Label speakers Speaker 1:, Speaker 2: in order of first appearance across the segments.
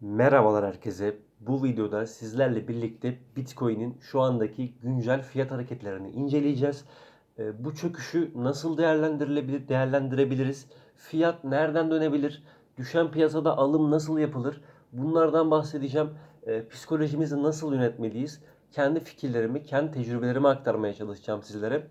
Speaker 1: Merhabalar herkese. Bu videoda sizlerle birlikte Bitcoin'in şu andaki güncel fiyat hareketlerini inceleyeceğiz. Ee, Bu çöküşü nasıl değerlendirilebilir, değerlendirebiliriz? Fiyat nereden dönebilir? Düşen piyasada alım nasıl yapılır? Bunlardan bahsedeceğim. Ee, Psikolojimizi nasıl yönetmeliyiz? Kendi fikirlerimi, kendi tecrübelerimi aktarmaya çalışacağım sizlere.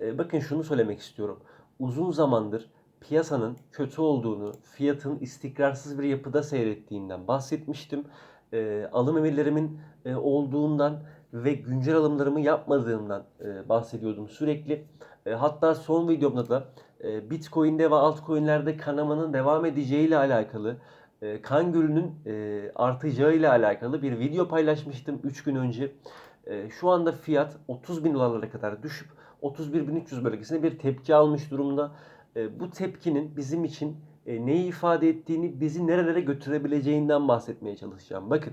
Speaker 1: Ee, Bakın şunu söylemek istiyorum. Uzun zamandır piyasanın kötü olduğunu, fiyatın istikrarsız bir yapıda seyrettiğinden bahsetmiştim. Eee, alım emirlerimin e, olduğundan ve güncel alımlarımı yapmadığımdan e, bahsediyordum sürekli. E, hatta son videomda da e, Bitcoin'de ve altcoin'lerde kanamanın devam edeceğiyle alakalı, e, kan gölünün e, artacağıyla alakalı bir video paylaşmıştım 3 gün önce. E, şu anda fiyat 30 bin dolarlara kadar düşüp 31.300 bölgesine bir tepki almış durumda. E, bu tepkinin bizim için e, neyi ifade ettiğini, bizi nerelere götürebileceğinden bahsetmeye çalışacağım. Bakın,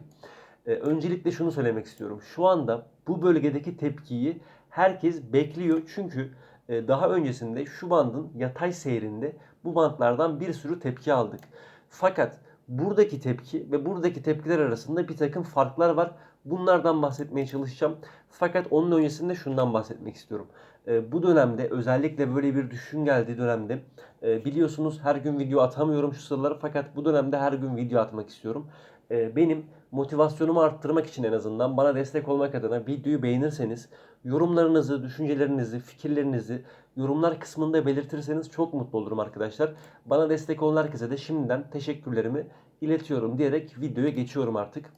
Speaker 1: e, öncelikle şunu söylemek istiyorum. Şu anda bu bölgedeki tepkiyi herkes bekliyor. Çünkü daha öncesinde şu bandın yatay seyrinde bu bantlardan bir sürü tepki aldık. Fakat buradaki tepki ve buradaki tepkiler arasında bir takım farklar var. Bunlardan bahsetmeye çalışacağım. Fakat onun öncesinde şundan bahsetmek istiyorum. E, bu dönemde özellikle böyle bir düşün geldiği dönemde e, biliyorsunuz her gün video atamıyorum şu sıraları fakat bu dönemde her gün video atmak istiyorum. E, benim motivasyonumu arttırmak için en azından bana destek olmak adına videoyu beğenirseniz yorumlarınızı, düşüncelerinizi, fikirlerinizi yorumlar kısmında belirtirseniz çok mutlu olurum arkadaşlar. Bana destek olan herkese de şimdiden teşekkürlerimi iletiyorum diyerek videoya geçiyorum artık.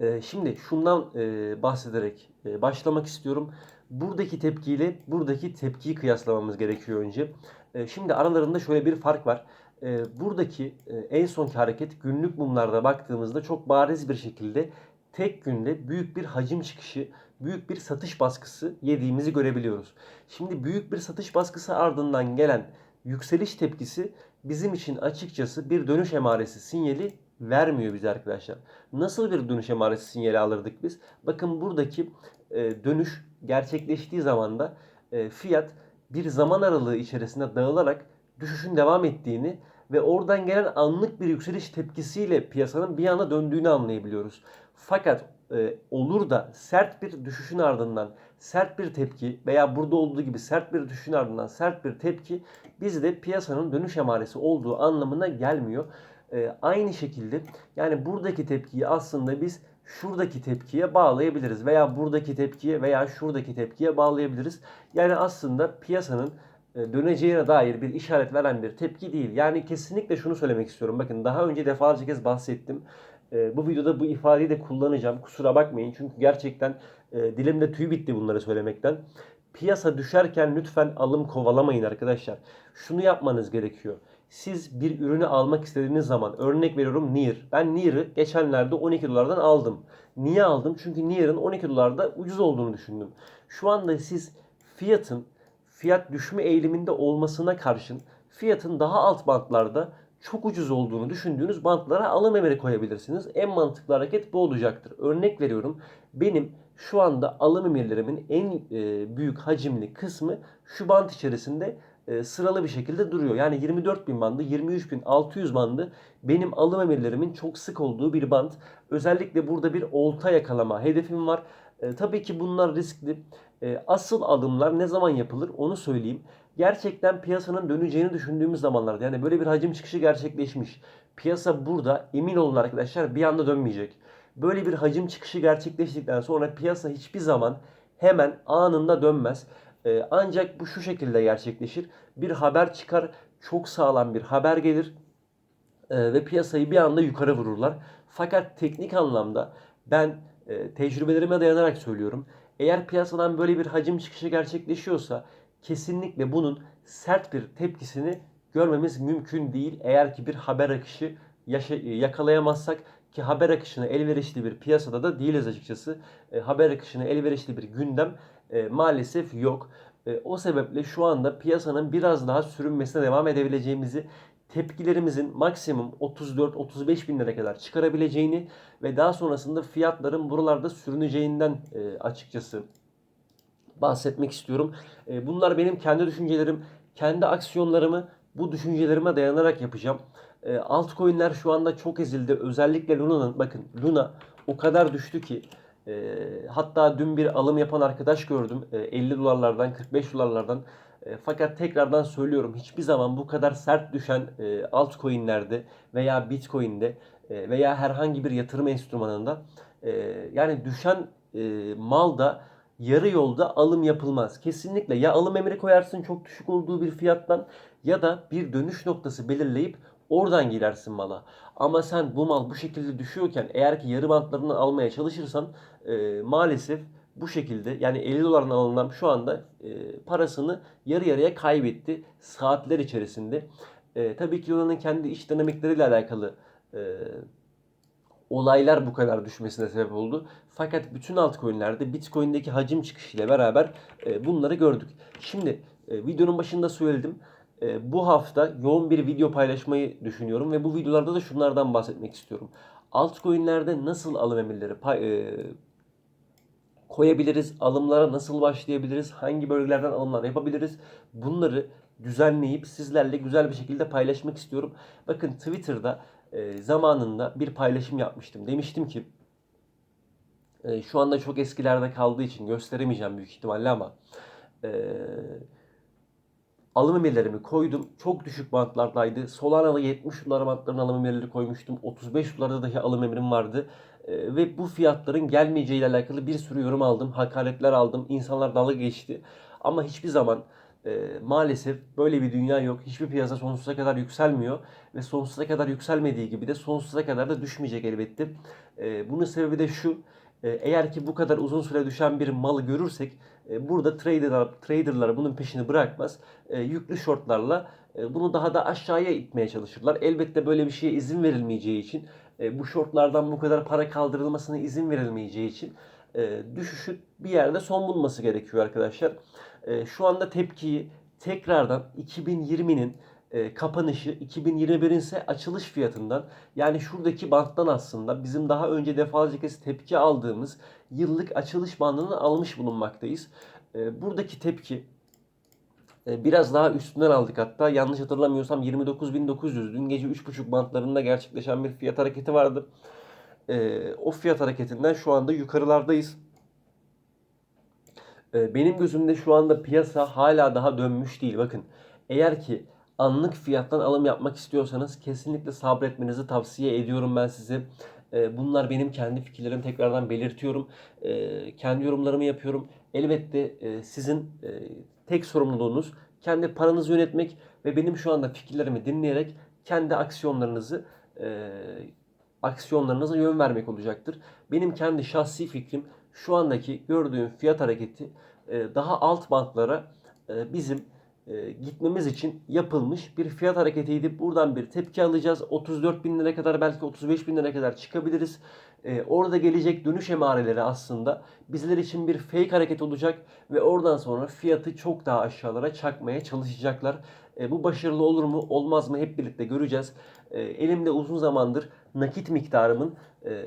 Speaker 1: Ee, Şimdi şundan e, bahsederek e, başlamak istiyorum. Buradaki tepkiyle buradaki tepkiyi kıyaslamamız gerekiyor önce. E, Şimdi aralarında şöyle bir fark var. E, Buradaki e, en sonki hareket günlük mumlarda baktığımızda çok bariz bir şekilde tek günde büyük bir hacim çıkışı, büyük bir satış baskısı yediğimizi görebiliyoruz. Şimdi büyük bir satış baskısı ardından gelen yükseliş tepkisi bizim için açıkçası bir dönüş emaresi sinyali vermiyor bize arkadaşlar. Nasıl bir dönüş emaresi sinyali alırdık biz? Bakın buradaki e, dönüş gerçekleştiği zaman da e, fiyat bir zaman aralığı içerisinde dağılarak düşüşün devam ettiğini ve oradan gelen anlık bir yükseliş tepkisiyle piyasanın bir anda döndüğünü anlayabiliyoruz. Fakat e, olur da sert bir düşüşün ardından sert bir tepki veya burada olduğu gibi sert bir düşüşün ardından sert bir tepki bizde piyasanın dönüş emaresi olduğu anlamına gelmiyor. E, aynı şekilde yani buradaki tepkiyi aslında biz şuradaki tepkiye bağlayabiliriz veya buradaki tepkiye veya şuradaki tepkiye bağlayabiliriz. Yani aslında piyasanın e, döneceğine dair bir işaret veren bir tepki değil. Yani kesinlikle şunu söylemek istiyorum. Bakın daha önce defalarca kez bahsettim. E, bu videoda bu ifadeyi de kullanacağım. Kusura bakmayın. Çünkü gerçekten e, dilimde tüy bitti bunları söylemekten. Piyasa düşerken lütfen alım kovalamayın arkadaşlar. Şunu yapmanız gerekiyor. Siz bir ürünü almak istediğiniz zaman örnek veriyorum Near. Ben Near'ı geçenlerde 12 dolardan aldım. Niye aldım? Çünkü Near'ın 12 dolarda ucuz olduğunu düşündüm. Şu anda siz fiyatın fiyat düşme eğiliminde olmasına karşın fiyatın daha alt bantlarda çok ucuz olduğunu düşündüğünüz bantlara alım emri koyabilirsiniz. En mantıklı hareket bu olacaktır. Örnek veriyorum. Benim şu anda alım emirlerimin en e, büyük hacimli kısmı şu bant içerisinde e, sıralı bir şekilde duruyor. Yani 24.000 bandı, 23.600 bandı benim alım emirlerimin çok sık olduğu bir band. Özellikle burada bir olta yakalama hedefim var. E, tabii ki bunlar riskli. E, asıl alımlar ne zaman yapılır onu söyleyeyim. Gerçekten piyasanın döneceğini düşündüğümüz zamanlarda yani böyle bir hacim çıkışı gerçekleşmiş. Piyasa burada emin olun arkadaşlar bir anda dönmeyecek. Böyle bir hacim çıkışı gerçekleştikten sonra piyasa hiçbir zaman hemen anında dönmez. E, ancak bu şu şekilde gerçekleşir. Bir haber çıkar, çok sağlam bir haber gelir e, ve piyasayı bir anda yukarı vururlar. Fakat teknik anlamda ben e, tecrübelerime dayanarak söylüyorum. Eğer piyasadan böyle bir hacim çıkışı gerçekleşiyorsa kesinlikle bunun sert bir tepkisini görmemiz mümkün değil. Eğer ki bir haber akışı yaşa- yakalayamazsak ki haber akışına elverişli bir piyasada da değiliz açıkçası. E, haber akışına elverişli bir gündem e, maalesef yok. E, o sebeple şu anda piyasanın biraz daha sürünmesine devam edebileceğimizi tepkilerimizin maksimum 34-35 bin lira kadar çıkarabileceğini ve daha sonrasında fiyatların buralarda sürüneceğinden e, açıkçası bahsetmek istiyorum. E, bunlar benim kendi düşüncelerim, kendi aksiyonlarımı bu düşüncelerime dayanarak yapacağım. E, altcoin'ler şu anda çok ezildi. Özellikle Luna'nın bakın Luna o kadar düştü ki e, hatta dün bir alım yapan arkadaş gördüm. E, 50 dolarlardan 45 dolarlardan. E, fakat tekrardan söylüyorum hiçbir zaman bu kadar sert düşen e, altcoin'lerde veya Bitcoin'de e, veya herhangi bir yatırım enstrümanında e, yani düşen e, malda yarı yolda alım yapılmaz. Kesinlikle ya alım emri koyarsın çok düşük olduğu bir fiyattan ya da bir dönüş noktası belirleyip oradan girersin mala. Ama sen bu mal bu şekilde düşüyorken eğer ki yarı bantlarını almaya çalışırsan e, maalesef bu şekilde yani 50 dolardan alınan şu anda e, parasını yarı yarıya kaybetti saatler içerisinde. E, tabii ki Luna'nın kendi iç dinamikleriyle alakalı e, olaylar bu kadar düşmesine sebep oldu. Fakat bütün altcoin'lerde Bitcoin'deki hacim çıkışıyla beraber e, bunları gördük. Şimdi e, videonun başında söyledim. E, bu hafta yoğun bir video paylaşmayı düşünüyorum ve bu videolarda da şunlardan bahsetmek istiyorum. Altcoin'lerde nasıl alım emirleri e, koyabiliriz? Alımlara nasıl başlayabiliriz? Hangi bölgelerden alımlar yapabiliriz? Bunları düzenleyip sizlerle güzel bir şekilde paylaşmak istiyorum. Bakın Twitter'da e, zamanında bir paylaşım yapmıştım. Demiştim ki e, şu anda çok eskilerde kaldığı için gösteremeyeceğim büyük ihtimalle ama e, alım emirlerimi koydum. Çok düşük bantlardaydı. Solana'da 70 dolar bantlarının alım emirleri koymuştum. 35 dolarda dahi alım emrim vardı. E, ve bu fiyatların gelmeyeceğiyle alakalı bir sürü yorum aldım. Hakaretler aldım. İnsanlar dalga geçti. Ama hiçbir zaman e, maalesef böyle bir dünya yok. Hiçbir piyasa sonsuza kadar yükselmiyor ve sonsuza kadar yükselmediği gibi de sonsuza kadar da düşmeyecek elbette. E, bunun sebebi de şu. E, eğer ki bu kadar uzun süre düşen bir malı görürsek e, burada traderlar, traderlar bunun peşini bırakmaz. E, yüklü shortlarla e, bunu daha da aşağıya itmeye çalışırlar. Elbette böyle bir şeye izin verilmeyeceği için bu shortlardan bu kadar para kaldırılmasına izin verilmeyeceği için düşüşün bir yerde son bulması gerekiyor arkadaşlar. Şu anda tepkiyi tekrardan 2020'nin e, kapanışı 2021'in ise açılış fiyatından yani şuradaki banttan aslında bizim daha önce defalarca kez tepki aldığımız yıllık açılış bandını almış bulunmaktayız. E, buradaki tepki e, biraz daha üstünden aldık hatta yanlış hatırlamıyorsam 29.900 dün gece 3.5 bantlarında gerçekleşen bir fiyat hareketi vardı. E, o fiyat hareketinden şu anda yukarılardayız. E, benim gözümde şu anda piyasa hala daha dönmüş değil. Bakın eğer ki anlık fiyattan alım yapmak istiyorsanız kesinlikle sabretmenizi tavsiye ediyorum ben size. E, bunlar benim kendi fikirlerim tekrardan belirtiyorum. E, kendi yorumlarımı yapıyorum. Elbette e, sizin e, tek sorumluluğunuz kendi paranızı yönetmek ve benim şu anda fikirlerimi dinleyerek kendi aksiyonlarınızı e, aksiyonlarınıza yön vermek olacaktır. Benim kendi şahsi fikrim şu andaki gördüğüm fiyat hareketi daha alt bantlara bizim e, gitmemiz için yapılmış bir fiyat hareketiydi. Buradan bir tepki alacağız. 34 bin lira kadar belki 35 bin lira kadar çıkabiliriz. Orada gelecek dönüş emareleri aslında bizler için bir fake hareket olacak ve oradan sonra fiyatı çok daha aşağılara çakmaya çalışacaklar. Bu başarılı olur mu olmaz mı hep birlikte göreceğiz. Elimde uzun zamandır nakit miktarımın e,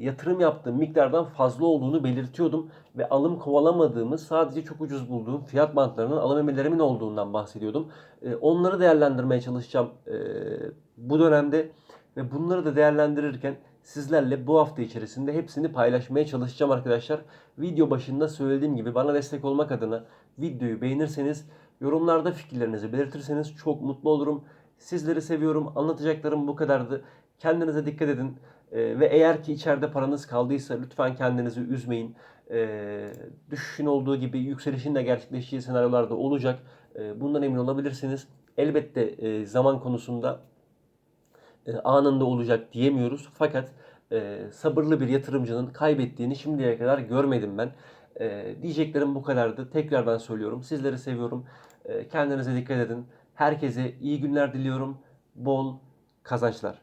Speaker 1: yatırım yaptığım miktardan fazla olduğunu belirtiyordum ve alım kovalamadığımız sadece çok ucuz bulduğum fiyat bantlarının alım emirlerimin olduğundan bahsediyordum. E, onları değerlendirmeye çalışacağım e, bu dönemde ve bunları da değerlendirirken sizlerle bu hafta içerisinde hepsini paylaşmaya çalışacağım arkadaşlar. Video başında söylediğim gibi bana destek olmak adına videoyu beğenirseniz, yorumlarda fikirlerinizi belirtirseniz çok mutlu olurum. Sizleri seviyorum. Anlatacaklarım bu kadardı. Kendinize dikkat edin. E, ve eğer ki içeride paranız kaldıysa lütfen kendinizi üzmeyin. E, düşüşün olduğu gibi yükselişin de gerçekleşeceği senaryolarda olacak. E, bundan emin olabilirsiniz. Elbette e, zaman konusunda e, anında olacak diyemiyoruz. Fakat e, sabırlı bir yatırımcının kaybettiğini şimdiye kadar görmedim ben. E, diyeceklerim bu kadardı. Tekrardan söylüyorum. Sizleri seviyorum. Kendinize dikkat edin. Herkese iyi günler diliyorum. Bol kazançlar.